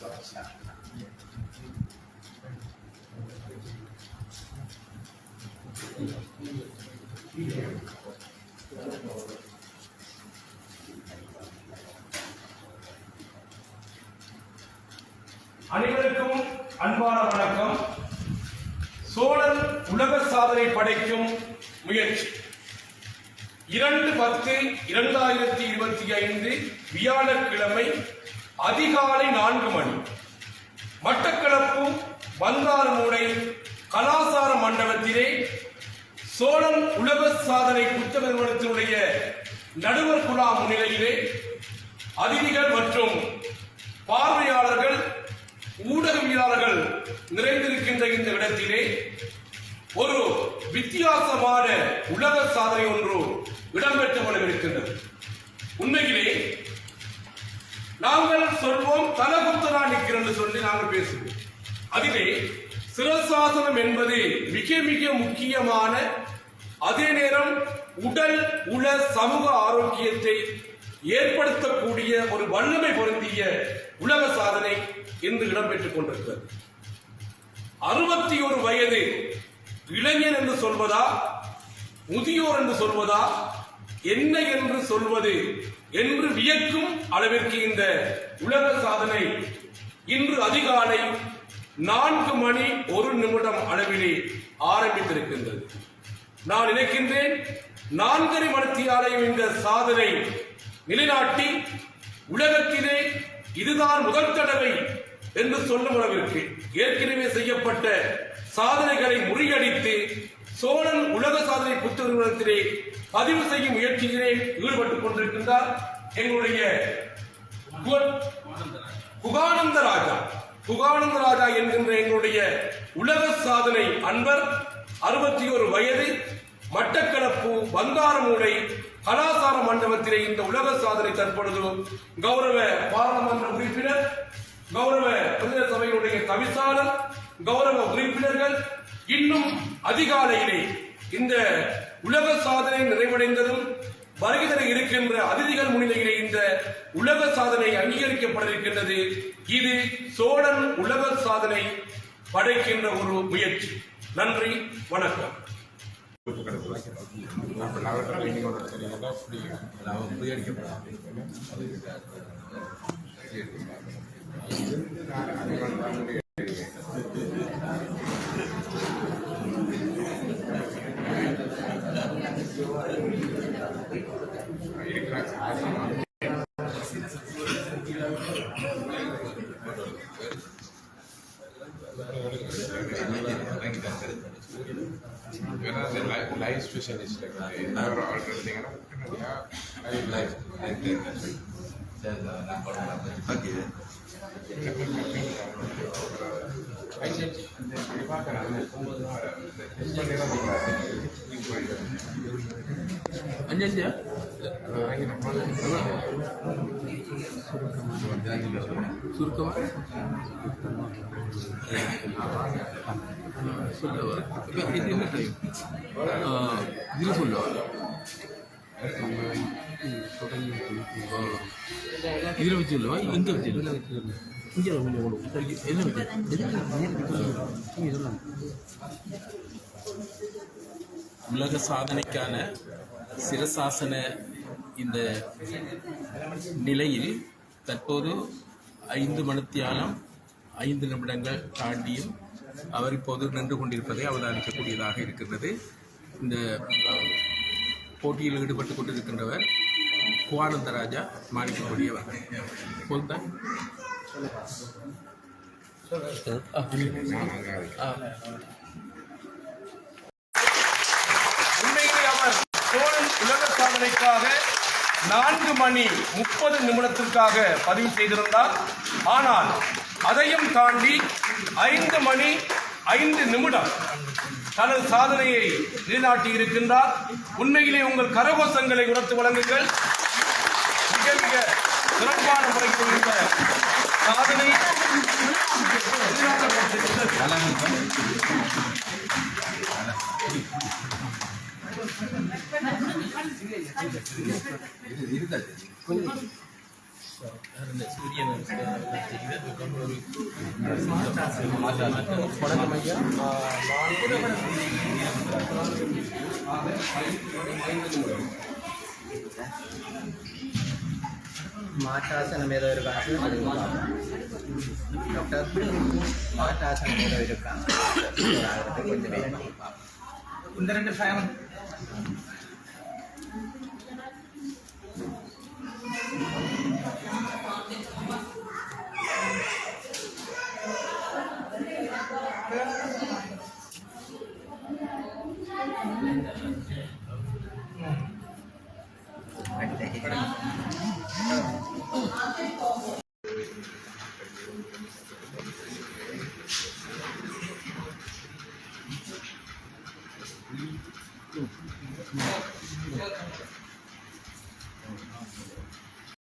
அனைவருக்கும் அன்பான வணக்கம். சோழன் உலக சாதனை படைக்கும் முயற்சி. இரண்டு பத்து இரண்டாயிரத்தி இருபத்தி ஐந்து வியாழக்கிழமை அதிகாலை நான்கு மணி. மட்டக்களப்பு வந்தாறுமூடை கலாசார மண்டபத்திலே சோழன் உலக சாதனை புத்தக நிறுவனத்தினுடைய நடுவர் குழா முன்னிலையிலே அதிதிகள் மற்றும் பார்வையாளர்கள் ஊடகவியலாளர்கள் நிறைந்திருக்கின்ற இந்த இடத்திலே ஒரு வித்தியாசமான உலக சாதனை ஒன்று இடம்பெற்று இருக்கின்றது உண்மையிலே நாங்கள் சொல்வோம் தலகுத்தரா நிற்கிறோம் சொல்லி நாங்கள் பேசுவோம். அதிலே சிரசாசனம் என்பது மிக மிக முக்கியமான அதே நேரம் உடல் உள சமூக ஆரோக்கியத்தை ஏற்படுத்தக்கூடிய ஒரு வல்லமை பொருந்திய உலக சாதனை இன்று இடம்பெற்றுக் கொண்டிருக்கிறது. அறுபத்தி ஒரு வயது இளைஞன் என்று சொல்வதா முதியோர் என்று சொல்வதா என்ன என்று சொல்வது என்று வியக்கும் அளவிற்கு இந்த உலக சாதனை இன்று அதிகாலை நான்கு மணி ஒரு நிமிடம் அளவிலே ஆரம்பித்திருக்கின்றது. நான் நினைக்கின்றேன் நான்கரை மணித்தியாலையும் இந்த சாதனை நிலைநாட்டி உலகத்திலே இதுதான் முதல் தடவை என்று சொல்லும் அளவிற்கு ஏற்கனவே செய்யப்பட்ட சாதனைகளை முறியடித்து சோழன் உலக சாதனை புத்தக நிறுவனத்திலே பதிவு செய்யும் முயற்சியிலே ஈடுபட்டுக் கொண்டிருக்கின்றார் எங்களுடைய புகானந்த ராஜா. புகானந்த ராஜா என்கின்ற எங்களுடைய உலக சாதனை அன்பர் அறுபத்தி ஒரு வயது மட்டக்களப்பு வந்தாரமூடை கலாசார மண்டபத்திலே இந்த உலக சாதனை தற்பொழுது கௌரவ பாராளுமன்ற உறுப்பினர் கௌரவ பிரதேச சபையினுடைய தவிசாளர் கௌரவ உறுப்பினர்கள் இன்னும் அதிகாலையிலே இந்த உலக சாதனை நிறைவடைந்ததும் வருகை தர இருக்கின்ற அதிதிகள் முன்னிலையிலே இந்த உலக சாதனை அங்கீகரிக்கப்பட இருக்கின்றது இது சோழன் உலக சாதனை படைக்கின்ற ஒரு முயற்சி. நன்றி வணக்கம். அப்போ life specialist like that. You are alternating, you know. Yeah, I life like that. That's it. That's the number one. Okay. I said, and then we walk around. அஞ்சு அஞ்சு சுருக்கமா சொல்லவா இது என்ன டைம் இதில் சொல்லவா இதில் வச்சு சொல்லவா இங்கே வச்சு சொல்லவா இங்கே என்ன வச்சு உலக சாதனைக்கான சிரசாசன இந்த நிலையில் தற்போது ஐந்து மணித்தியாலம் ஐந்து நிமிடங்கள் தாண்டியும் அவர் இப்போது நின்று கொண்டிருப்பதை அவதானிக்கக்கூடியதாக இருக்கின்றது. இந்த போட்டியில் ஈடுபட்டு கொண்டிருக்கின்றவர் குவானந்த ராஜா மாணிக்கக்கூடியவர் போல்தான் ஆ உண்மையிலே அவர் சோழன் உலக நான்கு மணி முப்பது நிமிடத்திற்காக பதிவு செய்திருந்தார். ஆனால் அதையும் தாண்டி ஐந்து மணி ஐந்து நிமிடம் தனது சாதனையை நிலைநாட்டி இருக்கின்றார். உண்மையிலே உங்கள் கரகோசங்களை உணர்த்து வழங்குங்கள். மிக மிக சிறப்பான முறைக்கு இந்த சாதனை இந்த சூரியன் ஒரு மாற்றாசனம் ஏதோ இருக்கா டாக்டர் மாற்றாசனம் ஏதோ இருக்கா கொஞ்சம் இந்த ரெண்டு ஃபேமிலி